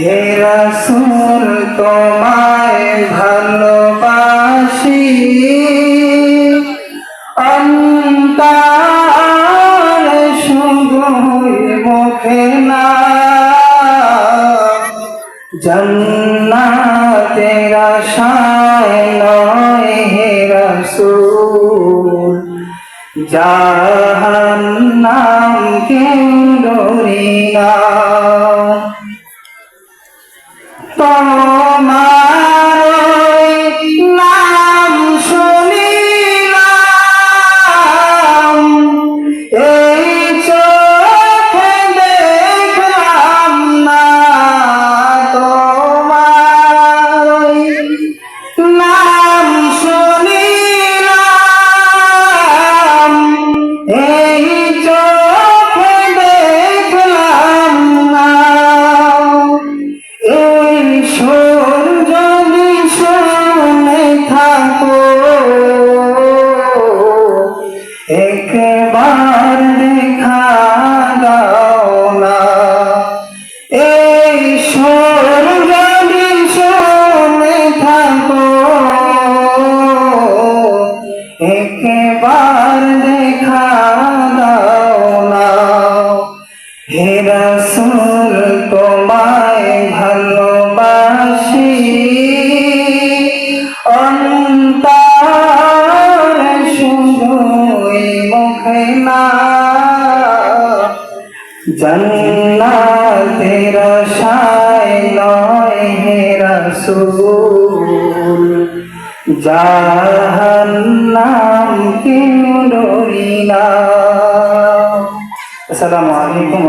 হে রাসূল তোমায় ভালোবাসি। অন্তর শুধুই মুখে না। জন্নাতের আশায় নয় হে রাসূল। জাহান্নাম কেউ ডরি তোমার একবার দেখা দাও না। এই সুর যদি শুনে থাকো, একবার দেখা দাও না। হে রাসূল তোমায় জন্নাতের আশায় নয় হে রাসূল জাহান্নাম কেউ ডরি না আসসালামু আলাইকুম